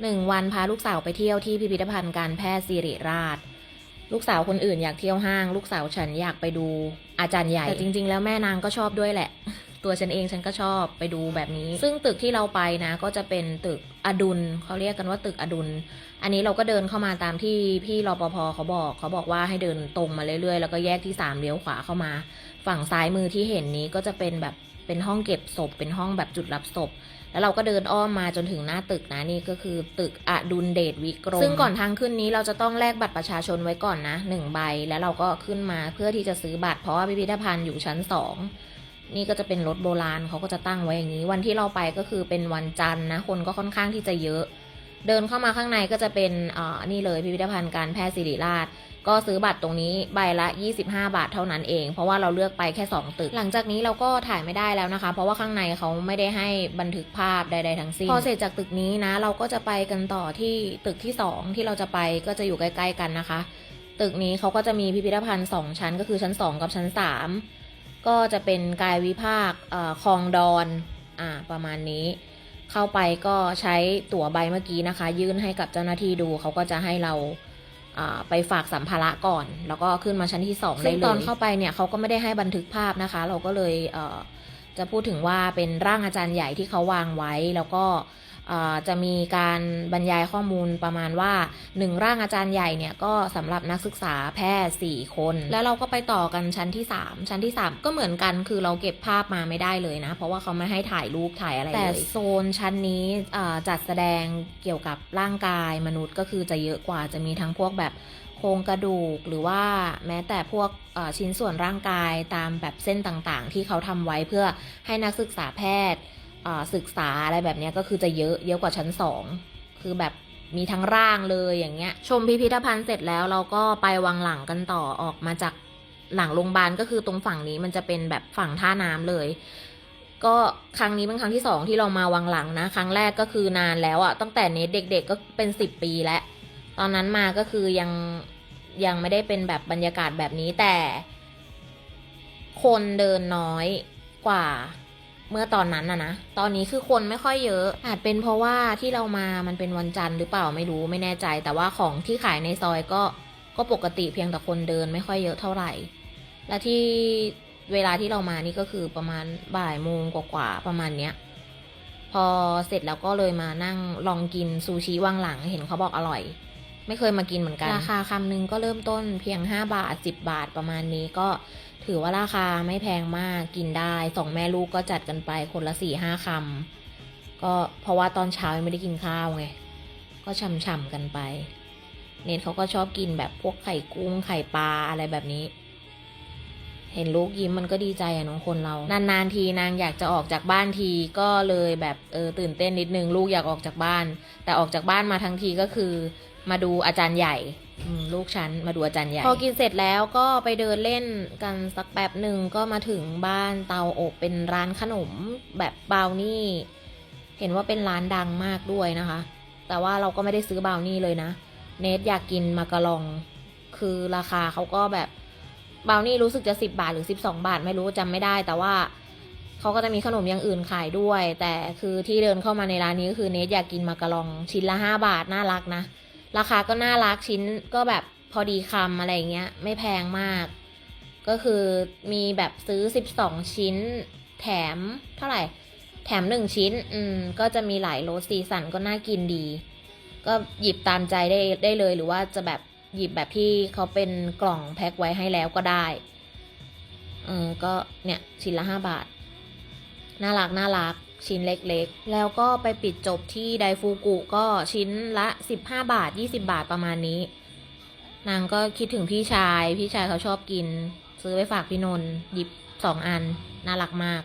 หนึ่งวันพาลูกสาวไปเที่ยวที่พิพิธภัณฑ์การแพทย์สิริราช ลูกสาวคนอื่นอยากเที่ยวห้าง ลูกสาวฉันอยากไปดูอาจารย์ใหญ่แต่จริง ๆ แล้วแม่นางก็ชอบด้วยแหละ ตัวฉันเองฉันก็ชอบไปดูแบบนี้ ซึ่งตึกที่เราไปนะ ก็จะเป็นตึกอดุลเขาเรียกกันว่าตึกอดุล อันนี้เราก็เดินเข้ามาตามที่พี่รปภเขาบอก เขาบอกว่าให้เดินตรงมาเรื่อยๆ แล้วก็แยกที่สามเลี้ยวขวาเข้ามา ฝั่งซ้ายมือที่เห็นนี้ก็จะเป็นแบบเป็นห้องเก็บศพ เป็นห้องแบบจุดรับศพ แล้วเราก็เดินอ้อมมาจนถึงหน้าตึกนะนี่ก็คือตึกอดุลเดชวิกรมซึ่งก่อนทางขึ้นนี้เราจะต้องแลกบัตรประชาชนไว้ก่อนนะหนึ่งใบ แล้วเราก็ขึ้นมาเพื่อที่จะซื้อบัตรเพราะว่าพิพิธภัณฑ์อยู่ชั้นสองนี่ก็จะเป็นรถโบราณเขาก็จะตั้งไว้อย่างนี้ วันที่เราไปก็คือเป็นวันจันทร์นะคนก็ค่อนข้างที่จะเยอะ เดินเข้ามาข้างในก็จะเป็นอ่านี่เลยพิพิธภัณฑ์การแพทย์ศิริราช ก็ซื้อบัตรตรงนี้ใบละ 25 บาทเท่านั้นเอง เพราะว่าเราเลือกไปแค่ 2 ตึก หลังจากนี้เราก็ถ่ายไม่ได้แล้วนะคะ เพราะว่าข้างในเขาไม่ได้ให้บันทึกภาพใดๆทั้งสิ้น พอเสร็จจากตึกนี้นะ เราก็จะไปกันต่อที่ตึกที่ 2 ที่เราจะไปก็จะอยู่ใกล้ๆกันนะคะ ตึกนี้เขาก็จะมีพิพิธภัณฑ์ 2 ชั้น ก็คือชั้น 2 กับชั้น 3 ก็จะเป็นกายวิภาคอ่อคลองดอนอ่าประมาณนี้ เข้าไปก็ใช้ตั๋วใบเมื่อกี้นะคะ ยื่นให้กับเจ้าหน้าที่ดูเขาก็จะให้เราอ่าไปฝากสัมภาระก่อน แล้วก็ขึ้นมาชั้นที่สองได้เลยตอนเข้าไปเนี่ยเขาก็ไม่ได้ให้บันทึกภาพนะคะ เราก็เลยเอ่อจะพูดถึงว่าเป็นร่างอาจารย์ใหญ่ที่เขาวางไว้แล้วก็เอ่อ จะมีการบรรยายข้อมูลประมาณว่าหนึ่งร่างอาจารย์ใหญ่เนี่ยก็สำหรับนักศึกษาแพทย์สี่คน แล้วเราก็ไปต่อกันชั้นที่สามชั้นที่สามก็เหมือนกันคือเราเก็บภาพมาไม่ได้เลยนะ เพราะว่าเขาไม่ให้ถ่ายรูปถ่ายอะไรเลย แต่โซนชั้นนี้จัดแสดงเกี่ยวกับร่างกายมนุษย์ก็คือจะเยอะกว่าจะมีทั้งพวกแบบโครงกระดูกหรือว่าแม้แต่พวกชิ้นส่วนร่างกายตามแบบเส้นต่างๆ ที่เขาทำไว้เพื่อให้นักศึกษาแพทย์ ศึกษาอะไรแบบเนี้ยก็คือจะเยอะเยอะกว่าชั้นสองคือแบบมีทั้งร่างเลยอย่างเงี้ย ชมพิพิธภัณฑ์เสร็จแล้วเราก็ไปวังหลังกันต่อออกมาจากหลังโรงพยาบาลก็คือตรงฝั่งนี้มันจะเป็นแบบฝั่งท่าน้ำเลย ก็ครั้งนี้เป็นครั้งที่สองที่เรามาวังหลังนะ ครั้งแรกก็คือนานแล้วอะตั้งแต่เนตเด็ก ๆ ก็เป็นสิบปีแล้ว ตอนนั้นมาก็คือยังยังไม่ได้เป็นแบบบรรยากาศแบบนี้แต่ คนเดินน้อยกว่า เมื่อตอนนั้นนะนะ ตอนนี้คือคนไม่ค่อยเยอะ อาจเป็นเพราะว่าที่เรามามันเป็นวันจันทร์หรือเปล่าไม่รู้ไม่แน่ใจ แต่ว่าของที่ขายในซอยก็ก็ปกติเพียงแต่คนเดินไม่ค่อยเยอะเท่าไหร่ และที่เวลาที่เรามานี่ก็คือประมาณบ่ายโมงกว่าๆประมาณเนี้ย พอเสร็จแล้วก็เลยมานั่งลองกินซูชิว่างหลังเห็นเขาบอกอร่อย ไม่เคยมากินเหมือนกัน ราคาคำหนึงก็เริ่มต้นเพียง 5 บาท 10 บาทประมาณนี้ก็ถือว่าราคาไม่แพงมากกินได้สองแม่ลูกก็จัดกันไปคนละสี่ห้าคำก็เพราะว่าตอนเช้ายังไม่ได้กินข้าวไง ก็ฉ่ำๆกันไป เนทเขาก็ชอบกินแบบพวกไข่กุ้งไข่ปลาอะไรแบบนี้ เห็นลูกยิ้มมันก็ดีใจอะน้องคนเรา นานๆทีนางอยากจะออกจากบ้านทีก็เลยแบบเออตื่นเต้นนิดนึงลูกอยากออกจากบ้าน แต่ออกจากบ้านมาทั้งทีก็คือ มาดูอาจารย์ใหญ่ลูกฉันมาดูอาจารย์ใหญ่ พอกินเสร็จแล้วก็ไปเดินเล่นกันสักแป๊บหนึ่งก็มาถึงบ้านเตาอบเป็นร้านขนมแบบบาวนี่ เห็นว่าเป็นร้านดังมากด้วยนะคะ แต่ว่าเราก็ไม่ได้ซื้อบาวนี่เลยนะ เนทอยากกินมาการอง คือราคาเขาก็แบบบาวนี่รู้สึกจะสิบบาทหรือสิบสองบาทไม่รู้จำไม่ได้ แต่ว่าเขาก็จะมีขนมอย่างอื่นขายด้วย แต่คือที่เดินเข้ามาในร้านนี้ก็คือเนทอยากกินมาการองชิ้นละห้าบาทน่ารักนะ ราคาก็น่ารักชิ้นก็แบบพอดีคำอะไรเงี้ย ไม่แพงมาก ก็คือมีแบบซื้อ 12 ชิ้น แถมเท่าไหร่ แถมหนึ่งชิ้น อืม ก็จะมีหลายรสสีสันก็น่ากินดี ก็หยิบตามใจได้ได้เลยหรือว่าจะแบบหยิบแบบที่เขาเป็นกล่องแพ็คไว้ให้แล้วก็ได้ เออ ก็เนี่ย ชิ้นละห้าบาท น่ารัก น่ารัก ชิ้นเล็กๆ แล้วก็ไปปิดจบที่ไดฟูกุก็ชิ้นละ 15 บาท 20 บาทประมาณนี้ นางก็คิดถึงพี่ชาย พี่ชายเขาชอบกิน ซื้อไปฝากพี่นนท์หยิบสองอัน น่ารักมาก